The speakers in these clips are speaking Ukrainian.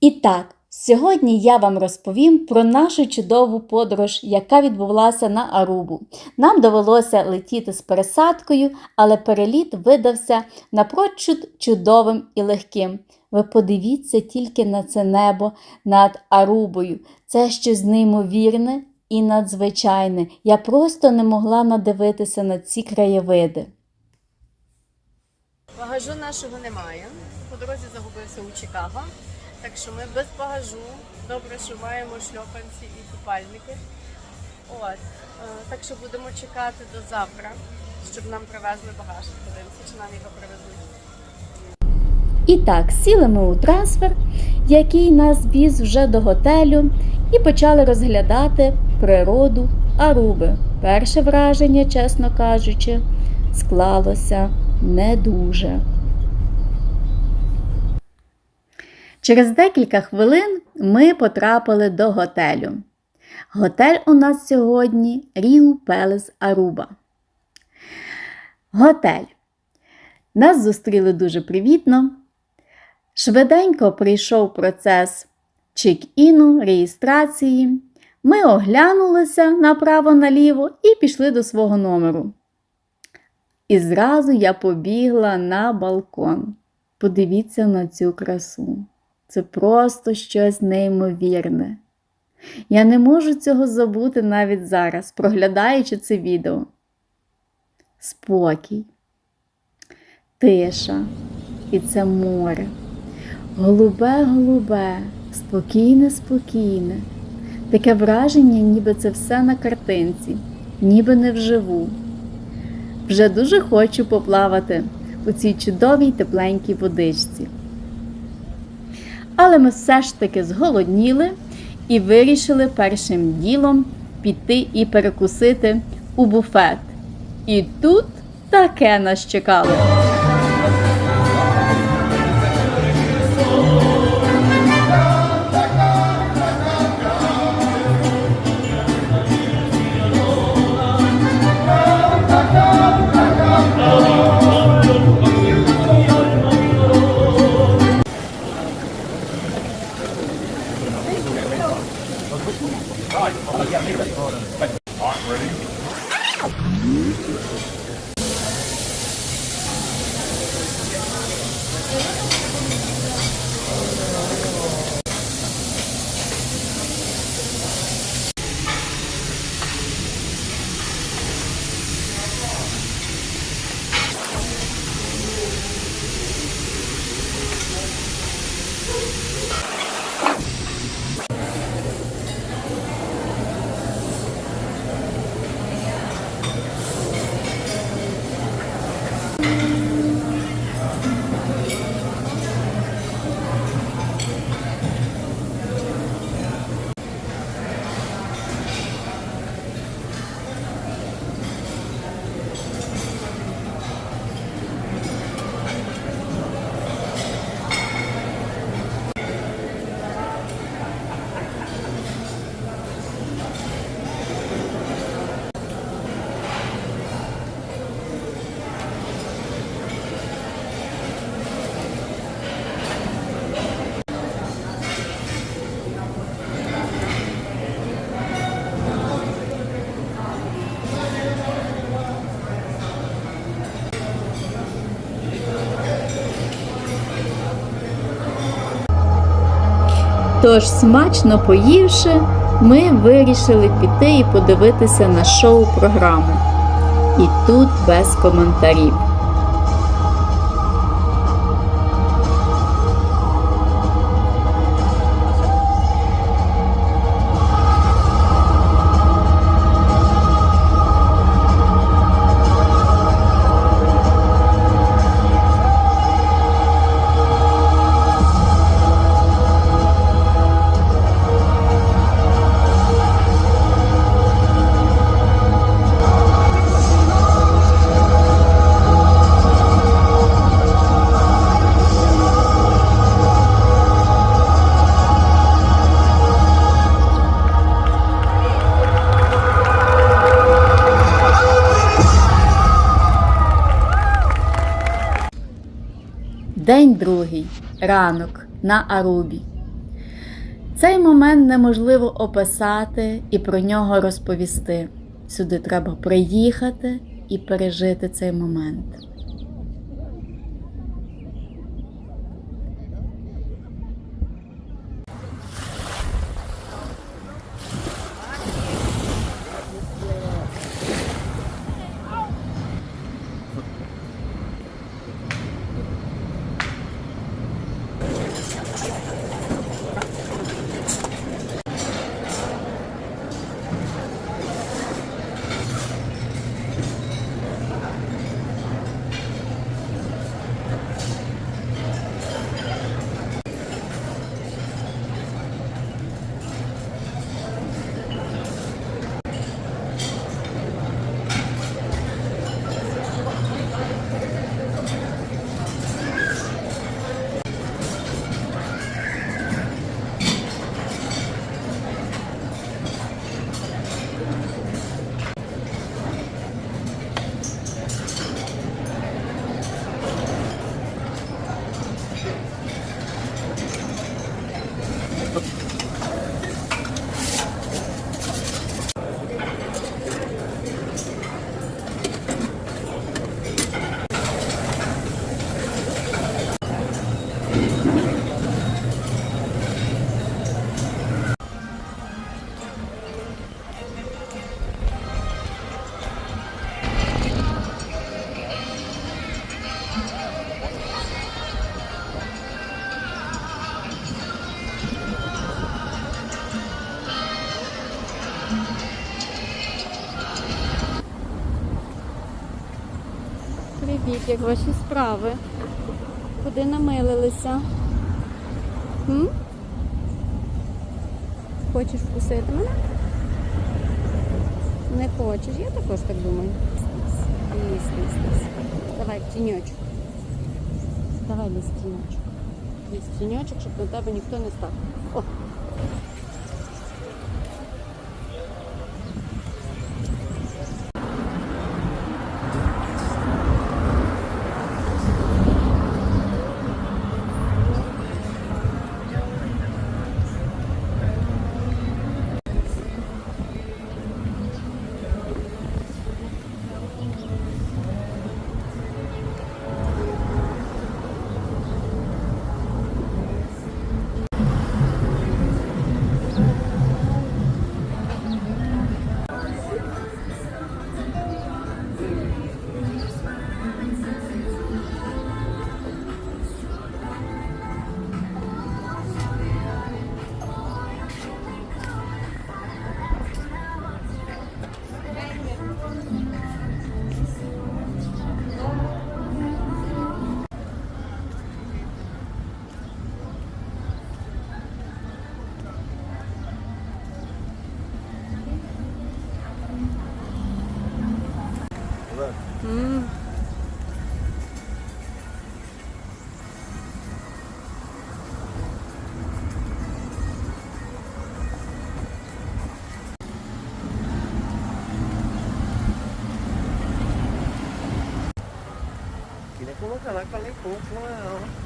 І так, сьогодні я вам розповім про нашу чудову подорож, яка відбулася на Арубу. Нам довелося летіти з пересадкою, але переліт видався напрочуд чудовим і легким. Ви подивіться тільки на це небо над Арубою. Це щось неймовірне і надзвичайне. Я просто не могла надивитися на ці краєвиди. Багажу нашого немає. По дорозі загубився у Чикаго. Так що ми без багажу. Добре, що маємо шльопанці і купальники. От. е, Так що будемо чекати до завтра, щоб нам привезли багаж. Подивимося, чи нам його привезуть. І так, сіли ми у трансфер, який нас віз вже до готелю, і почали розглядати природу Аруби. Перше враження, чесно кажучи, склалося не дуже. Через декілька хвилин ми потрапили до готелю. Готель у нас сьогодні Ріу Пелес Аруба. Готель. Нас зустріли дуже привітно. Швиденько прийшов процес чек-іну, реєстрації. Ми оглянулися направо-наліво і пішли до свого номеру. І зразу я побігла на балкон. Подивіться на цю красу. Це просто щось неймовірне. Я не можу цього забути навіть зараз, проглядаючи це відео. Спокій, тиша і це море. Голубе-голубе, спокійне-спокійне. Таке враження, ніби це все на картинці, ніби не вживу. Вже дуже хочу поплавати у цій чудовій тепленькій водичці. Але ми все ж таки зголодніли і вирішили першим ділом піти і перекусити у буфет. І тут таке нас чекало. Тож, смачно поївши, ми вирішили піти і подивитися на шоу-програму. І тут без коментарів. Ранок на Арубі. Цей момент неможливо описати і про нього розповісти. Сюди треба приїхати і пережити цей момент. Як ваші справи? Куди намилилися? М? Хочеш вкусити мене? Не хочеш, я також так думаю. Лізь, лізь, лізь. Давай тіньочок. Давай в тіньочок. В тіньочок, щоб на тебе ніхто не став. О. falei pouco, não. É,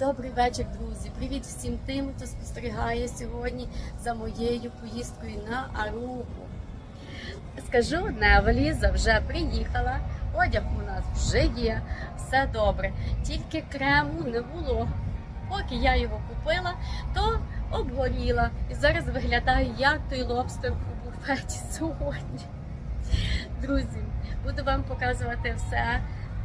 Добрий вечір, друзі. Привіт всім тим, хто спостерігає сьогодні за моєю поїздкою на Арубу. Скажу одне, валіза вже приїхала, одяг у нас вже є, все добре. Тільки крему не було. Поки я його купила, то обгоріла. І зараз виглядаю як той лобстер у буфеті сьогодні. Друзі, буду вам показувати все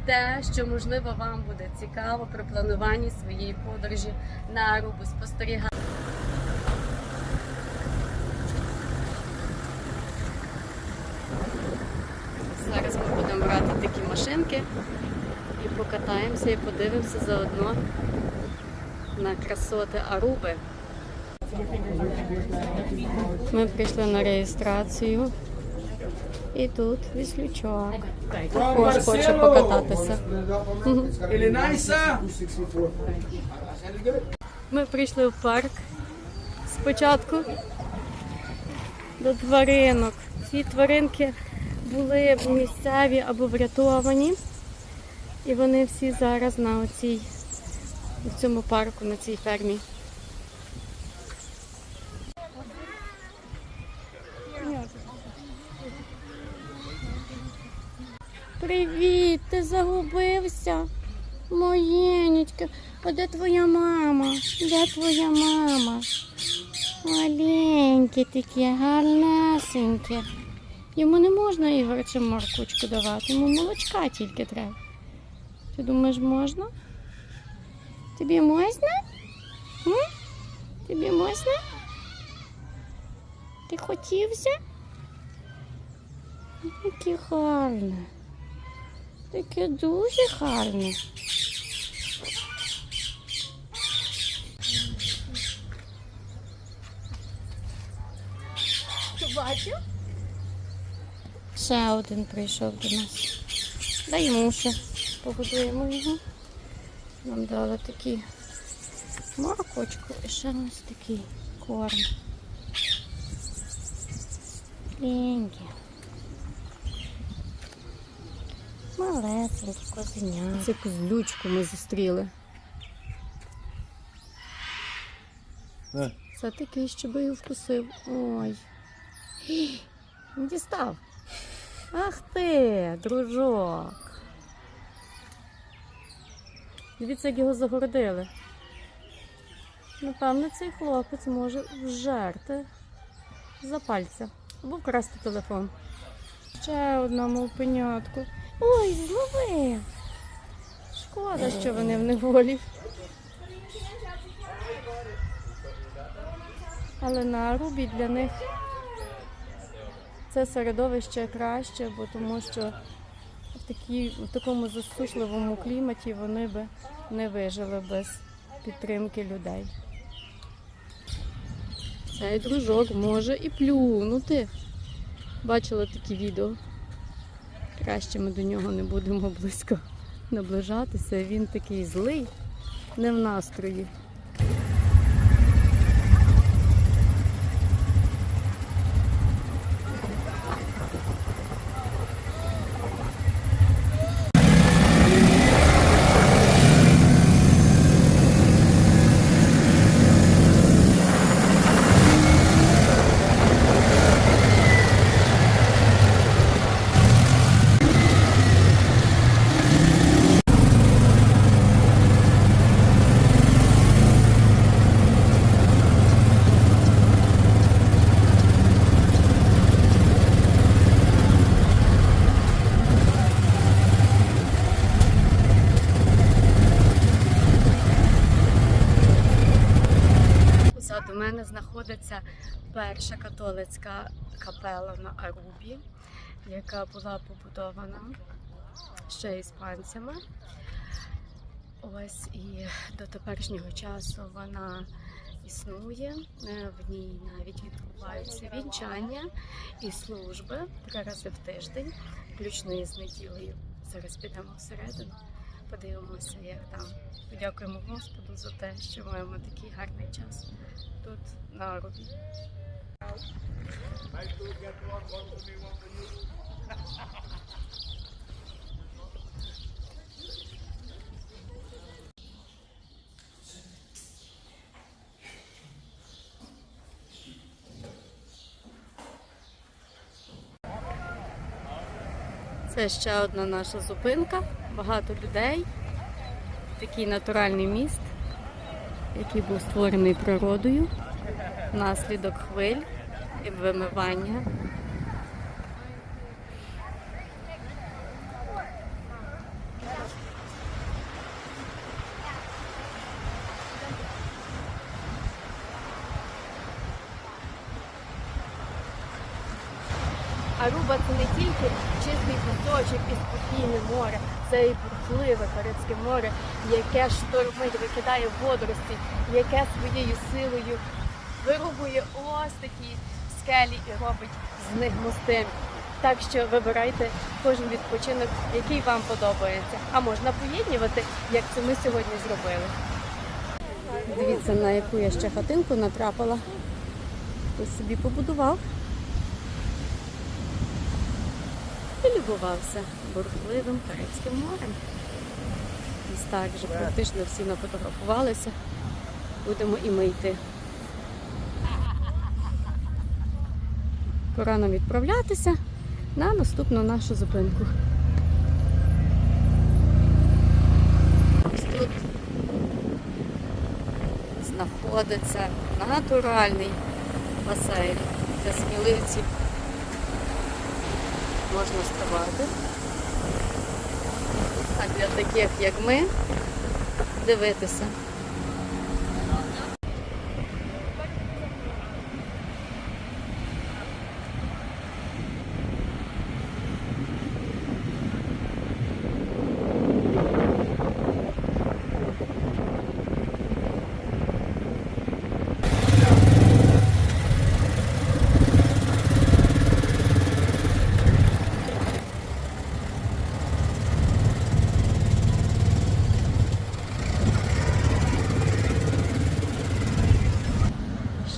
те, що можливо вам буде цікаво при плануванні своєї подорожі на Арубу. Спостерігайте. Зараз ми будемо брати такі машинки і покатаємося і подивимося заодно на красоти Аруби. Ми прийшли на реєстрацію. І тут віслючок. Також хоче покататися. Ми прийшли в парк спочатку до тваринок. Ці тваринки були місцеві або врятовані. І вони всі зараз на оцій, в цьому парку, на цій фермі. Привіт, ти загубився? Моєнечка, а де твоя мама? Де твоя мама? Маленьке таке, гарнесеньке. Йому не можна Ігор чи моркучку давати, йому молочка тільки треба. Ти думаєш, можна? Тобі можна? М? Тобі можна? Ти хотівся? Яке гарне. Таке дуже гарне. Бачив? Ще один прийшов до нас. Дай йому ще погодуємо його. Нам дали такі моркочку і ще ось такий корм. Ленькі. Малесенькі козеня. Це козлючку ми зустріли. Е. Це такий, щоб її вкусив. Ой. Дістав. Ах ти, дружок. Дивіться, як його загородили. Напевно, цей хлопець може вжерти за пальця або вкрасти телефон. Ще одна мовпенятку. Ой, зловив. Шкода, що вони в неволі. Але на Арубі для них це середовище краще, бо тому що в, такій, в такому засушливому кліматі вони би не вижили без підтримки людей. Цей дружок може і плюнути. Бачила такі відео. Краще ми до нього не будемо близько наближатися. Він такий злий, не в настрої. Позаду мене знаходиться перша католицька капела на Арубі, яка була побудована ще іспанцями. Ось і до теперішнього часу вона існує. Е, В ній навіть відбуваються вінчання і служби три рази в тиждень, включно із неділею. Зараз підемо всередину, подивимося, як там. Подякуємо Господу за те, що маємо такий гарний час тут на Арубі. Це ще одна наша зупинка, багато людей. Такий натуральний міст, який був створений природою. Внаслідок хвиль вимивання. Аруба це не тільки чистий пісочок і спокійне море, це і бурхливе Карибське море, яке штормить, викидає водорості, яке своєю силою вирубує ось такі скелі і робить з них мости. Так що вибирайте кожен відпочинок, який вам подобається. А можна поєднувати, як це ми сьогодні зробили. Дивіться, на яку я ще хатинку натрапила. Хтось собі побудував. І любувався бурхливим Карибським морем. Ось так вже практично всі нафотографувалися. Будемо і ми йти. Пора нам відправлятися на наступну нашу зупинку. Ось тут знаходиться натуральний басейн для сміливців. Можна ставати. А для таких, як ми, дивитися.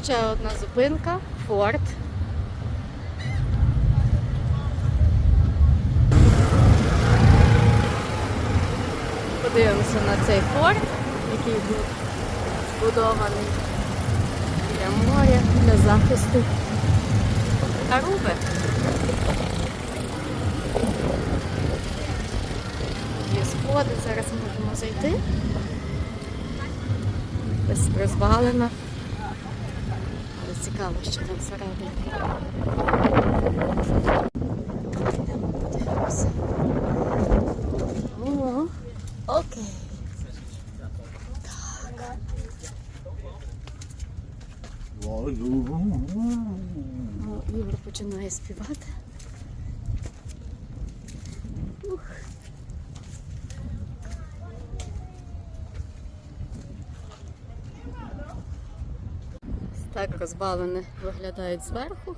Ще одна зупинка форт. Подивимося на цей форт, який був збудований біля моря для захисту Аруби. Є сходи, зараз можемо зайти. Ось розвалена. Цікаво, що там всередині. Йдемо подивимося. О, окей. О, Ігор починає співати. Ось розбавлене виглядають зверху.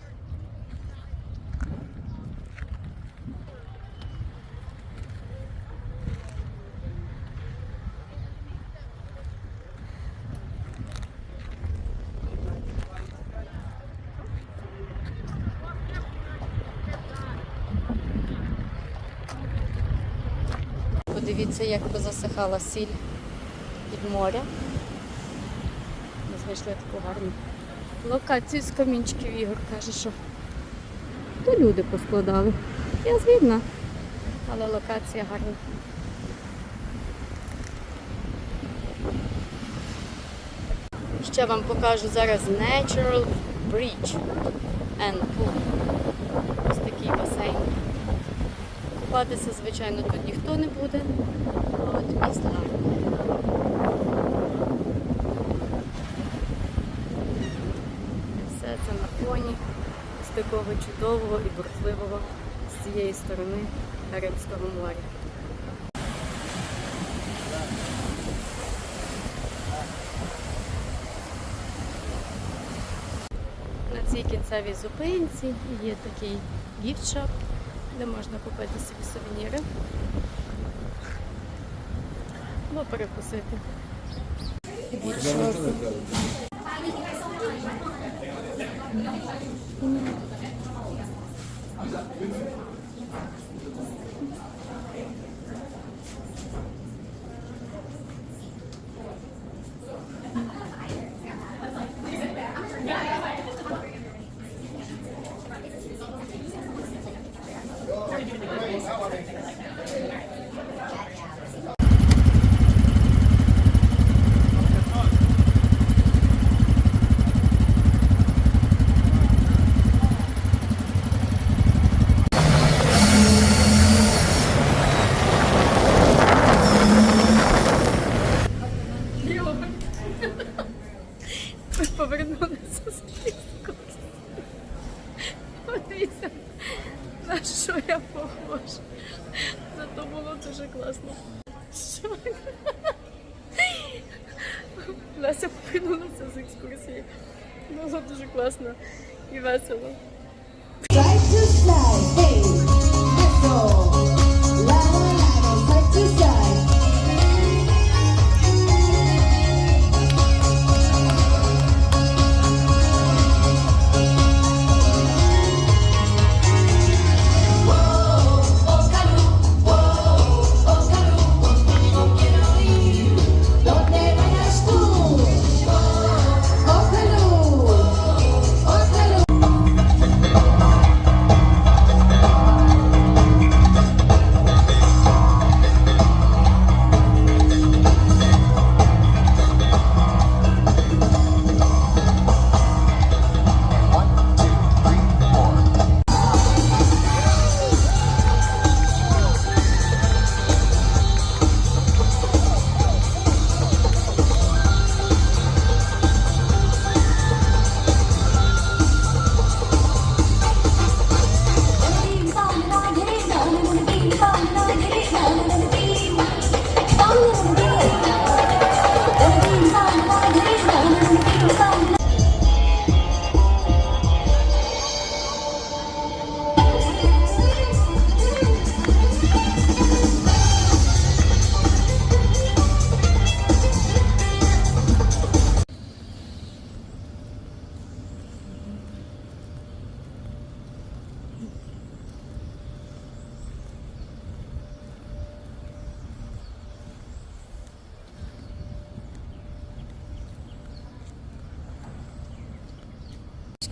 Подивіться, як позасихала сіль від моря. Ми знайшли таку гарну локацію з камінчиків. Ігор каже, що то люди поскладали. Я згідна, але локація гарна. Ще вам покажу зараз Natural Bridge and Pool. Ось такий басейн. Купатися, звичайно, тут ніхто не буде. От місто гарне. Все це на фоні з такого чудового і бурхливого з цієї сторони Карибського моря. На цій кінцевій зупинці є такий гіфтшоп, де можна купити собі сувеніри або перекусити. Леся повернулася з екскурсії. Було дуже класно і весело.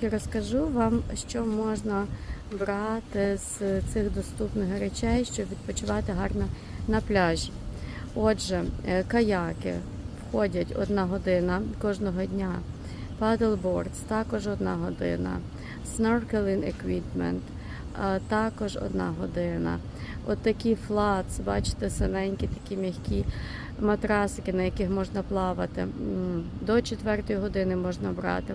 Трішки розкажу вам, що можна брати з цих доступних речей, щоб відпочивати гарно на пляжі. Отже, е, каяки входять одна година кожного дня. Paddleboards також одна година. Snorkeling equipment також одна година. От такі флац, бачите, синенькі, такі м'які матрасики, на яких можна плавати. До 4 години можна брати.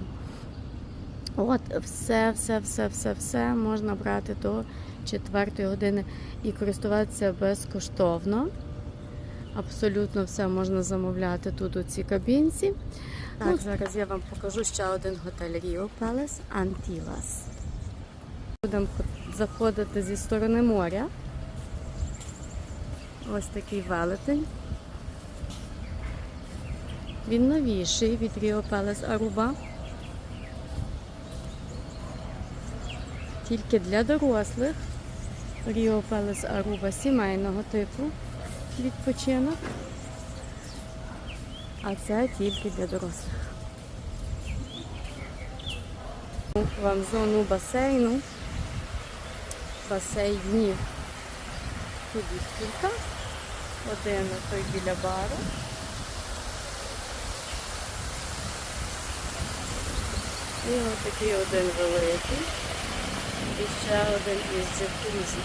От, все, все, все, все, все можна брати до 4 години і користуватися безкоштовно. Абсолютно все можна замовляти тут у цій кабінці. Так, зараз я вам покажу ще один готель Rio Palace Antillas. Будемо заходити зі сторони моря. Ось такий велетень. Він новіший від Rio Palace Aruba. Тільки для дорослих. Rio Palace Aruba сімейного типу відпочинок. А це тільки для дорослих. Вам зону басейну. Басейнів. Тут їх кілька. Один той біля бару. І ось такий один великий. І ще один із джакузі.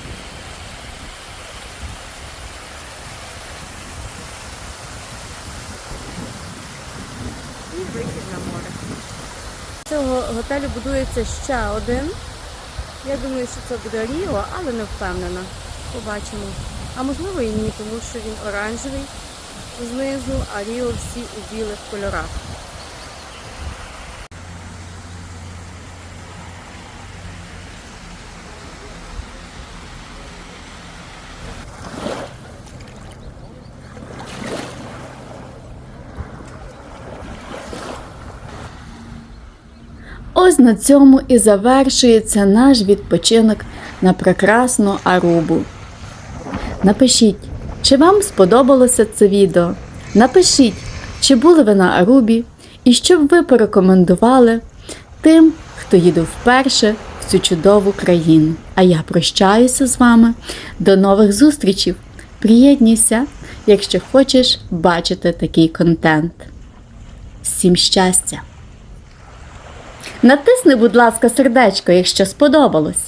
І вихід на море. Цього готелю будується ще один. Я думаю, що це буде Ріо, але не впевнена. Побачимо. А можливо і ні, тому що він оранжевий знизу, а Ріо всі у білих кольорах. Ось на цьому і завершується наш відпочинок на прекрасну Арубу. Напишіть, чи вам сподобалося це відео. Напишіть, чи були ви на Арубі і що б ви порекомендували тим, хто їде вперше в цю чудову країну. А я прощаюся з вами. До нових зустрічей. Приєднуйся, якщо хочеш бачити такий контент. Всім щастя! Натисни, будь ласка, сердечко, якщо сподобалось.